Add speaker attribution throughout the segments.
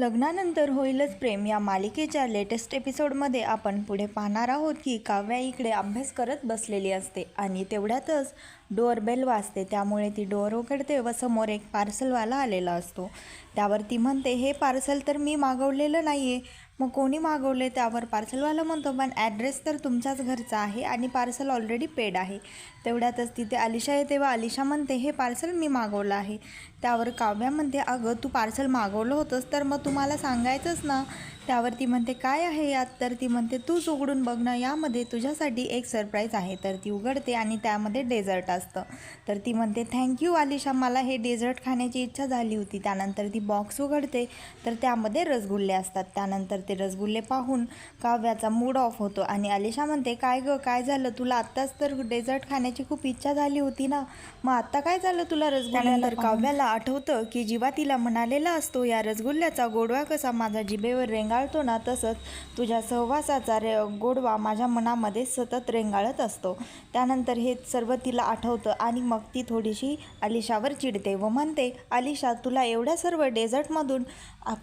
Speaker 1: लग्नानंतर होईलच प्रेम. या मालिकेच्या लेटेस्ट एपिसोडमध्ये आपण पुढे पाहणार आहोत की काव्या इकडे अभ्यास करत बसलेली असते आणि तेवढ्यातच डोअरबेल वाजते. त्यामुळे ती डोअर उघडते व समोर एक पार्सलवाला आलेला असतो. त्यावर ती म्हणते हे पार्सल तर मी मागवलेलं नाही आहे मग कोणी मागवले त्यावर पार्सलवाला म्हणतो पण ॲड्रेस तर तुमच्याच घरचा आहे आणि पार्सल ऑलरेडी पेड आहे. तेवढ्यातच तिथे आलिशा येते व आलिशा म्हणते हे पार्सल मी मागवलं आहे. त्यावर काव्या म्हणते अगं तू पार्सल मागवलं होतंस तर मग तुम्हाला सांगायचंच ना. त्यावर ती म्हणते काय आहे यात? तर ती म्हणते तूच उघडून बघ ना यामध्ये तुझ्यासाठी एक सरप्राईज आहे. तर ती उघडते आणि त्यामध्ये डेझर्ट असतं. तर ती म्हणते थँक्यू आलिशा. मला हे डेझर्ट खाण्याची इच्छा झाली होती. त्यानंतर ती बॉक्स उघडते. तर त्यामध्ये रसगुल्ले असतात. त्यानंतर ते रसगुल्ले पाहून काव्याचा मूड ऑफ होतो आणि आलिशा म्हणते काय गं काय झालं? तुला आत्ताच तर डेझर्ट खाण्याची खूप इच्छा झाली होती ना. मग आत्ता काय झालं तुला रसगुल्ल्यानंतर काव्याला आठवतं की जीवा तिला म्हणालेला असतो या रसगुल्ल्याचा गोडवा कसा माझा जिभेवर रेंगाळतो ना तसंच तुझ्या सहवासाचा रे गोडवा माझ्या मनामध्ये सतत रेंगाळत असतो. त्यानंतर हे सर्व तिला आठवतं आणि मग ती थोडीशी आलिशावर चिडते व म्हणते आलिशा तुला एवढ्या सर्व डेझर्टमधून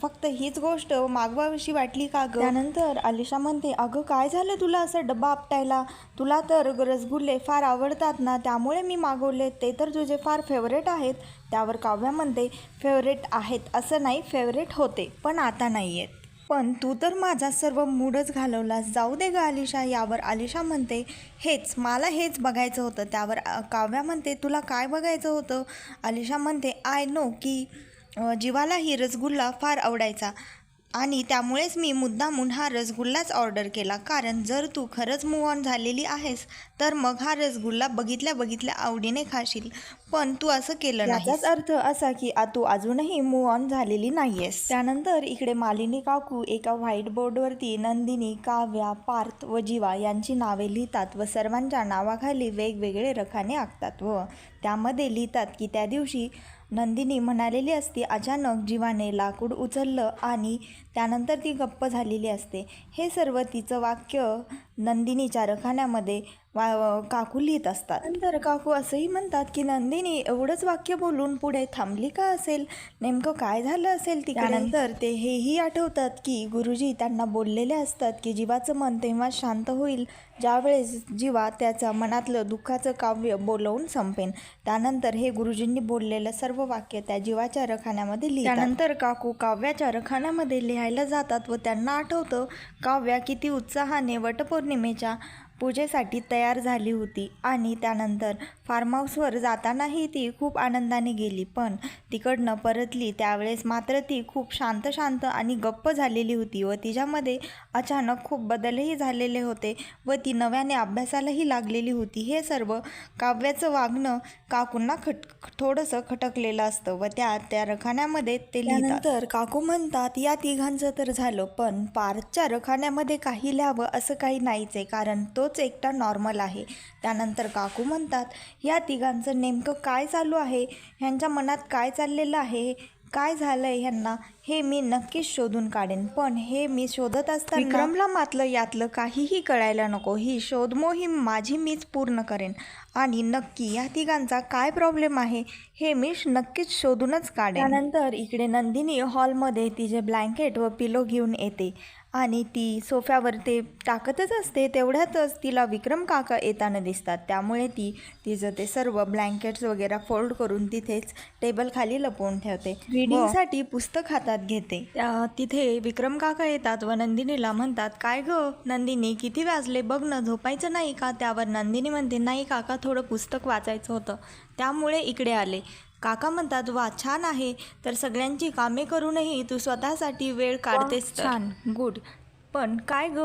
Speaker 1: फक्त हीच गोष्ट मागवावीशी वाटली का गं? त्यानंतर आलिशा म्हणते अगं काय झालं तुला असं डब्बा आपटायला? तुला तर रसगुल्ले फार आवडतात ना त्यामुळे मी मागवले. ते तर तुझे फार फेवरेट आहेत. त्यावर काव्या म्हणते फेवरेट आहेत असं नाही फेवरेट होते पण आता नाही आहेत. पण तू तर माझा सर्व मूडच घालवलास. जाऊ दे ग आलिशा यावर आलिशा म्हणते हेच मला हेच बघायचं होतं. त्यावर काव्या म्हणते तुला काय बघायचं होतं? आलिशा म्हणते आय नो की जीवाला ही रसगुल्ला फार आवडायचा. आणि त्यामुळेच मी मुद्दामून हा रसगुल्लाच ऑर्डर केला. कारण जर तू खरंच मूव ऑन झालेली आहेस तर मग हा रसगुल्ला बघितल्या बघितल्या आवडीने खाशील. पण तू असं केलं नाही याचाच अर्थ असा की तू अजूनही मूव ऑन झालेली नाहीयेस. त्यानंतर इकडे मालिनी काकू एका व्हाईट बोर्डवरती नंदिनी काव्या पार्थ व जीवा यांची नावे लिहितात व सर्वांच्या नावाखाली वेगवेगळे रखाने आखतात व त्यामध्ये लिहितात की त्या दिवशी नंदिनी म्हणालेली असते अचानक जीवाने लाकूड उचललं आणि त्यानंतर ती गप्प झालेली असते. हे सर्व तिचं वाक्य नंदिनीच्या रखाण्यामध्ये वा काकू लिहित असतात. नंतर काकू असंही म्हणतात की नंदिनी एवढंच वाक्य बोलून पुढे थांबली का असेल? नेमकं काय झालं असेल ती त्यानंतर ते हेही आठवतात की गुरुजी त्यांना बोललेले असतात की जीवाचं मन तेव्हा शांत होईल ज्यावेळेस जीवा त्याचं मनातलं दुःखाचं काव्य बोलवून संपेन. त्यानंतर हे गुरुजींनी बोललेलं सर्व वाक्य त्या जीवाच्या रखान्यामध्ये लिहितात. त्यानंतर काकू काव्याच्या रखान्यामध्ये लिहायला जातात व त्यांना आठवतं काव्या किती उत्साहाने वटपौर्णिमेच्या पूजेसाठी तयार झाली होती आणि त्यानंतर फार्म हाऊसवर जातानाही ती खूप आनंदाने गेली पण तिकडनं परतली त्यावेळेस मात्र ती खूप शांत शांत आणि गप्प झालेली होती व तिच्यामध्ये अचानक खूप बदलही झालेले होते व ती नव्याने अभ्यासालाही लागलेली होती. हे सर्व काव्याचं वागणं काकूंना खट थोडंसं खटकलेलं असतं व त्या त्या रखाण्यामध्ये ते लिहितात. काकू म्हणतात या तिघांचं तर झालं पण पार्थच्या रखाण्यामध्ये काही लिहावं असं काही नाहीच आहे कारण तोच एकटा नॉर्मल आहे. त्यानंतर काकू म्हणतात या तिघांचं नेमकं काय चालू आहे? ह्यांच्या मनात काय चाललेलं आहे? काय झालं आहे ह्यांना? हे मी नक्कीच शोधून काढेन. पण हे मी शोधत असताना विक्रमला मातलं यातलं काहीही कळायला नको. ही शोध मोहीम माझी मीच पूर्ण करेन. आणि नक्की या तिघांचा काय प्रॉब्लेम आहे हे मी नक्कीच शोधूनच काढेन. त्यानंतर इकडे नंदिनी हॉलमध्ये तिचे ब्लँकेट व पिलो घेऊन येते. आणि ती सोफ्यावर ते टाकतच असते तेवढ्यातच तिला विक्रम काका येताना दिसतात. त्यामुळे ती तिचं ते सर्व ब्लँकेट्स वगैरे फोल्ड करून तिथेच टेबल खाली लपवून ठेवते. रीडिंगसाठी पुस्तक हातात घेते. त्या- तिथे विक्रम काका येतात व नंदिनीला म्हणतात काय ग नंदिनी किती वाजले? बघ ना झोपायचं नाही का? त्यावर नंदिनी म्हणते नाही काका थोडं पुस्तक वाचायचं होतं. त्यामुळे इकडे आले. काका म्हणतात वा छान आहे. तर सगळ्यांची कामे करूनही तू स्वतःसाठी वेळ काढतेस छान. गुड. पण काय ग?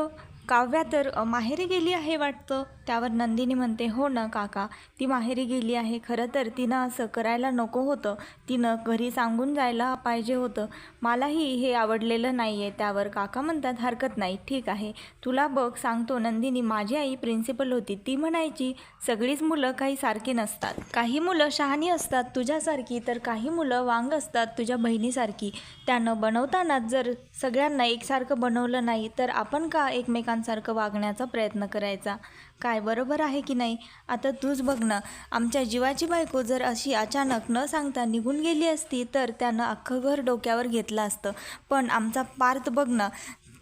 Speaker 1: काव्या तर माहेरी गेली आहे वाटतं. त्यावर नंदिनी म्हणते हो ना काका ती माहेरी गेली आहे. खरं तर तिनं असं करायला नको होतं. तिनं घरी सांगून जायला पाहिजे होतं. मलाही हे आवडलेलं नाही आहे त्यावर काका म्हणतात हरकत नाही. ठीक आहे. तुला बघ सांगतो. नंदिनी माझी आई प्रिन्सिपल होती. ती म्हणायची सगळीच मुलं काही सारखी नसतात. काही मुलं शहाणी असतात तुझ्यासारखी तर काही मुलं वांग असतात तुझ्या बहिणीसारखी. त्यानं बनवतानाच जर सगळ्यांना एकसारखं बनवलं नाही तर आपण का एकमेकांसारखं वागण्याचा प्रयत्न करायचा. काय बरोबर आहे की नाही? आता तूच बघ ना आमच्या जीवाची बायको जर अशी अचानक न सांगता निघून गेली असती तर त्यानं अख्खं घर डोक्यावर घेतलं असतं. पण आमचा पार्थ बघ ना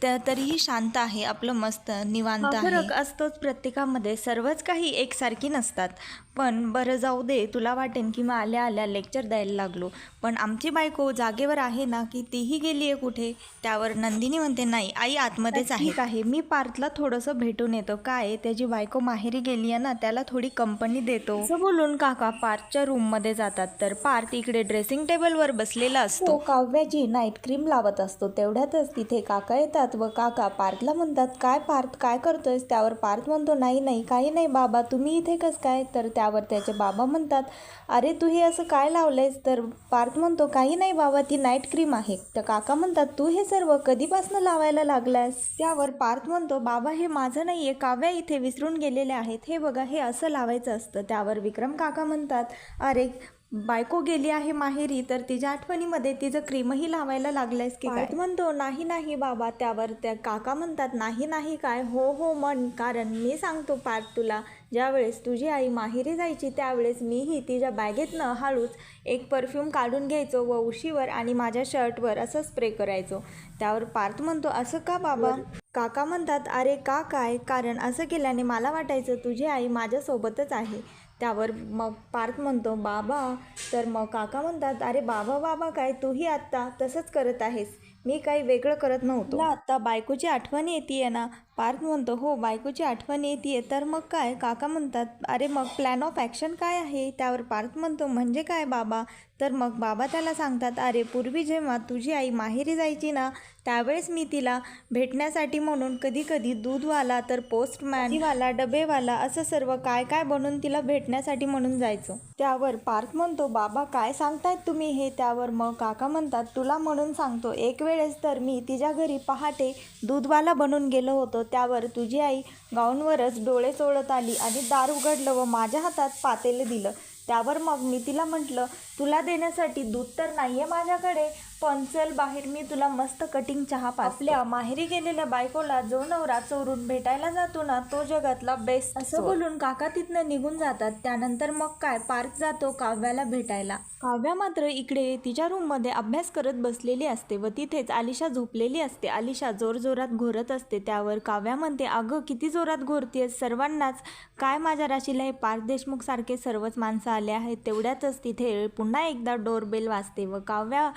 Speaker 1: त्या तरीही शांत आहे आपलं मस्त निवांत आहे. फरक असतोच प्रत्येकामध्ये सर्वच काही एकसारखी नसतात. पण बरं जाऊ दे तुला वाटेन की मग आल्या आल्या लेक्चर द्यायला लागलो. पण आमची बायको जागेवर आहे ना की तीही गेली आहे कुठे? त्यावर नंदिनी म्हणते नाही आई आतमध्येच आहे. ठीक आहे मी पार्थला थोडंसं भेटून येतो. काय त्याची बायको माहेरी गेली आहे ना त्याला थोडी कंपनी देतो. असं बोलून काका पार्थच्या रूममध्ये जातात. तर पार्थ इकडे ड्रेसिंग टेबलवर बसलेला असतो. काव्याची नाईट क्रीम लावत असतो तेवढ्यातच तिथे काका येतात. व काका पार्थला म्हणतात काय पार्थ काय करतोयस? त्यावर पार्थ म्हणतो नाही नाही काही नाही बाबा तुम्ही इथे कसं काय? तर त्यावर त्याचे बाबा म्हणतात अरे तू हे असं काय लावलंयस? तर पार्थ म्हणतो काही नाही बाबा ती नाईट क्रीम आहे. तर काका म्हणतात तू हे सर्व कधीपासून लावायला लागलास त्यावर पार्थ म्हणतो बाबा हे माझं नाही आहे काव्या इथे विसरून गेलेले आहेत हे बघा हे असं लावायचं असतं. त्यावर विक्रम काका म्हणतात अरे बायको गेली आहे माहेरी तर तिच्या आठवणीमध्ये तिचं क्रीमही लावायला लागलंयस की काय? म्हणतो नाही नाही बाबा त्यावर त्या काका म्हणतात नाही नाही काय? हो हो म्हण कारण मी सांगतो पार्थ तुला. ज्यावेळेस तुझी आई माहेरी जायची त्यावेळेस मीही तिच्या बॅगेतनं हळूच एक परफ्यूम काढून घ्यायचो व उशीवर आणि माझ्या शर्टवर असं स्प्रे करायचो. त्यावर पार्थ म्हणतो असं का बाबा? काका म्हणतात अरे का काय? कारण असं केल्याने मला वाटायचं तुझी आई माझ्यासोबतच आहे. त्यावर मग पार्थ म्हणतो बाबा. तर मग काका म्हणतात अरे बाबा बाबा काय? तूही आत्ता तसंच करत आहेस. मी काही वेगळं करत नव्हतो. आत्ता बायकोची आठवण येते ना पार्थ म्हणतो हो बायकोची आठवण येते तर मग काय? काका म्हणतात अरे मग प्लॅन ऑफ ॲक्शन काय आहे? त्यावर पार्थ म्हणतो म्हणजे काय बाबा? तर मग बाबा त्याला सांगतात अरे पूर्वी जेव्हा तुझी आई माहेरी जायची ना त्यावेळेस मी तिला भेटण्यासाठी म्हणून कधी कधी दूधवाला तर पोस्टमॅनवाला डबेवाला असं सर्व काय काय बनून तिला भेटण्यासाठी म्हणून जायचो. त्यावर पार्थ म्हणतो बाबा काय सांगतायत तुम्ही हे? त्यावर मग काका म्हणतात तुला म्हणून सांगतो एक वेळेस तर मी तिच्या घरी पहाटे दूधवाला बनून गेलो होतो त्यावर तुझी आई गाऊनवरच डोळे चोळत आली आणि दार उघडलं व माझ्या हातात पातेलं दिलं. त्यावर मग मी तिला म्हटलं तुला देण्यासाठी दूध तर नाही आहे माझ्याकडे. पण चल बाहेर मी तुला मस्त कटिंग चहा पास आपल्या माहेरी गेलेल्या बायकोला जो नवरा चोरून भेटायला जातो ना तो जगातला बेस्ट असं बोलून काका तिथनं निघून जातात. त्यानंतर मग काय? पार्क जातो काव्याला भेटायला. काव्या मात्र इकडे तिच्या रूममध्ये अभ्यास करत बसलेली असते व तिथेच आलिशा झोपलेली असते. आलिशा जोरजोरात घोरत असते. त्यावर काव्या म्हणते अगं किती जोरात घोरतेस सर्वांनाच काय माझ्या राशीला हे पार्थ देशमुख सारखे सर्वच माणसं आले आहेत? तेवढ्यातच तिथे पुन्हा एकदा डोरबेल वाजते व काव्या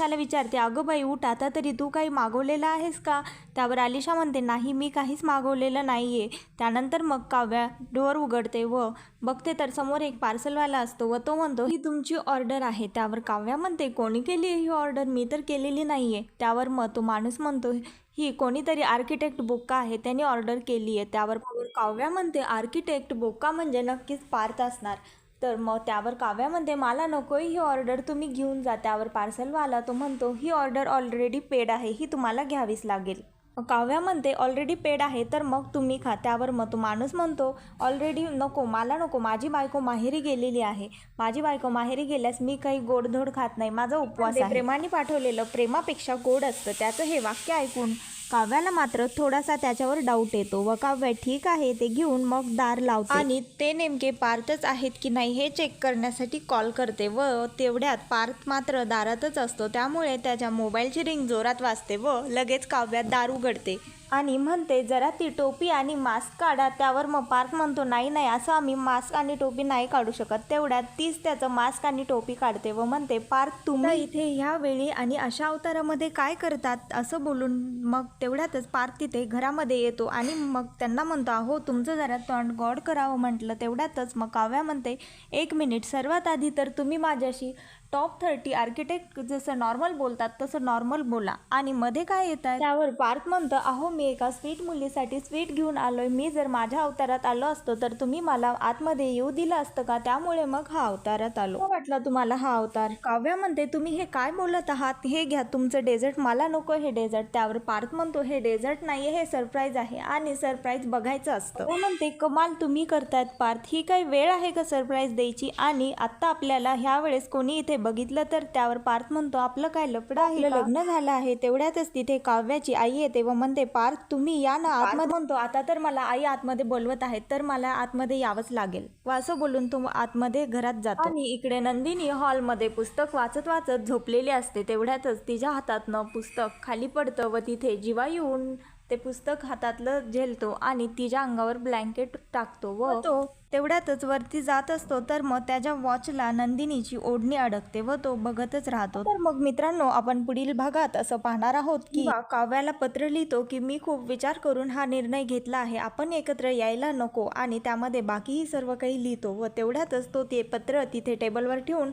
Speaker 1: आलिशाला विचारते अगं बाई उठ आता तरी तू काही मागवलेलं आहेस का? त्यावर आलिशा म्हणते नाही मी काहीच मागवलेलं नाही आहे त्यानंतर मग काव्या डोअर उघडते व बघते तर समोर एक पार्सलवाला असतो व तो म्हणतो ही तुमची ऑर्डर आहे. त्यावर काव्या म्हणते कोणी केली आहे ही ऑर्डर? मी तर केलेली नाही आहे त्यावर मग तो माणूस म्हणतो ही कोणीतरी आर्किटेक्ट बोक्का आहे त्याने ऑर्डर केली आहे त्यावर काव्या म्हणते आर्किटेक्ट बोक्का म्हणजे नक्कीच पार्थ असणार. तर मग त्यावर काव्या म्हणते मला नको ही ऑर्डर तुम्ही घेऊन जा. त्यावर पार्सलवाला तो म्हणतो ही ऑर्डर ऑलरेडी पेड आहे ही तुम्हाला घ्यावीच लागेल. मग काव्या म्हणते ऑलरेडी पेड आहे तर मग तुम्ही खा. त्यावर मग तो माणूस म्हणतो ऑलरेडी नको मला नको माझी बायको माहेरी गेलेली आहे. माझी बायको माहेरी गेल्यास मी काही गोडधोड खात नाही माझा उपवास आहे. प्रेमाने पाठवलेलं प्रेमापेक्षा गोड असतं त्याचं हे वाक्य ऐकून काव्याला मात्र थोडासा त्याच्यावर डाऊट येतो. व काव्य ठीक आहे ते घेऊन मग दार लावते. आणि ते नेमके पार्थच आहेत की नाही हे चेक करण्यासाठी कॉल करते व तेवढ्यात पार्थ मात्र दारातच असतो. त्यामुळे त्याच्या मोबाईलची रिंग जोरात वाजते व लगेच काव्यात दार उघडते. आणि म्हणते जरा ती टोपी आणि मास्क काढा त्यावर मग पार्थ म्हणतो नाही नाही असं आम्ही मास्क आणि टोपी नाही काढू शकत. तेवढ्यात तीच त्याचं मास्क आणि टोपी काढते. व म्हणते पार्थ तुम्ही इथे ह्या वेळी आणि अशा अवतारामध्ये काय करतात? असं बोलून मग तेवढ्यातच पार्थ तिथे घरामध्ये येतो आणि मग त्यांना म्हणतो अहो तुमचं जरा तोंड गॉड करावं म्हटलं. तेवढ्यातच मग काव्या म्हणते एक मिनिट सर्वात आधी तर तुम्ही माझ्याशी टॉप थर्टी आर्किटेक्ट जसं नॉर्मल बोलतात तसं नॉर्मल बोला. आणि मध्ये काय येत आहे त्यावर पार्थ म्हणतं अहो मी एका स्वीट मुलीसाठी स्वीट घेऊन आलोय. मी जर माझ्या अवतारात आलो असतो तर तुम्ही मला आतमध्ये येऊ दिलं असतं का? त्यामुळे मग हा अवतारात आलो. वाटला तुम्हाला हा अवतार? काव्या म्हणते तुम्ही हे काय बोलत आहात? हे घ्या तुमचं डेझर्ट मला नको हे डेझर्ट त्यावर पार्थ म्हणतो हे डेझर्ट नाही हे सरप्राईज आहे. आणि सरप्राईज बघायचं असतं. म्हणते कमाल तुम्ही करतायत पार्थ ही काही वेळ आहे का सरप्राईज द्यायची? आणि आत्ता आपल्याला ह्या वेळेस कोणी इथे बघितलं तर त्यावर पार्थ म्हणतो आपलं काय लपडं आहे लग्न झालं आहे तेवढ्यातच तिथे काव्याची आई येते व म्हणते पार्थ तुम्ही या ना आतमध्ये. म्हणतो आता तर मला आई आतमध्ये बोलवत आहेत तर मला आतमध्ये यावंच लागेल. व असं बोलून तो आतमध्ये घरात जातो. आणि इकडे नंदिनी हॉलमध्ये पुस्तक वाचत वाचत झोपलेली असते तेवढ्यातच तिच्या हातातनं पुस्तक खाली पडतं व तिथे जीवा येऊन ते पुस्तक हातातलं झेलतो आणि तिच्या अंगावर ब्लँकेट टाकतो व तो तेवढ्यातच वरती जात असतो. तर मग त्याच्या वॉचला नंदिनीची ओढणी अडकते व तो बघतच राहतो. तर मग मित्रांनो आपण पुढील भागात असं पाहणार आहोत की काव्याला पत्र लिहितो की मी खूप विचार करून हा निर्णय घेतला आहे. आपण एकत्र यायला नको आणि त्यामध्ये बाकीही सर्व काही लिहितो व तेवढ्यातच तो ते पत्र तिथे टेबलवर ठेवून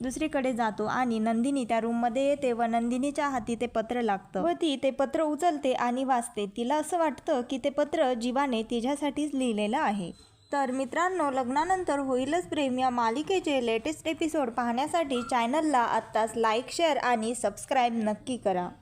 Speaker 1: दुसरीकडे जातो आणि नंदिनी त्या रूममध्ये येते व नंदिनीच्या हाती ते पत्र लागतं. व ती ते पत्र उचलते आणि वाचते. तिला असं वाटतं की ते पत्र जीवाने तिच्यासाठीच लिहिलेलं आहे. तर मित्रांनो लग्नानंतर होईलच प्रेम. या मालिकेचे लेटेस्ट एपिसोड पाहण्यासाठी चॅनलला आत्ताच लाईक शेअर आणि सबस्क्राईब नक्की करा.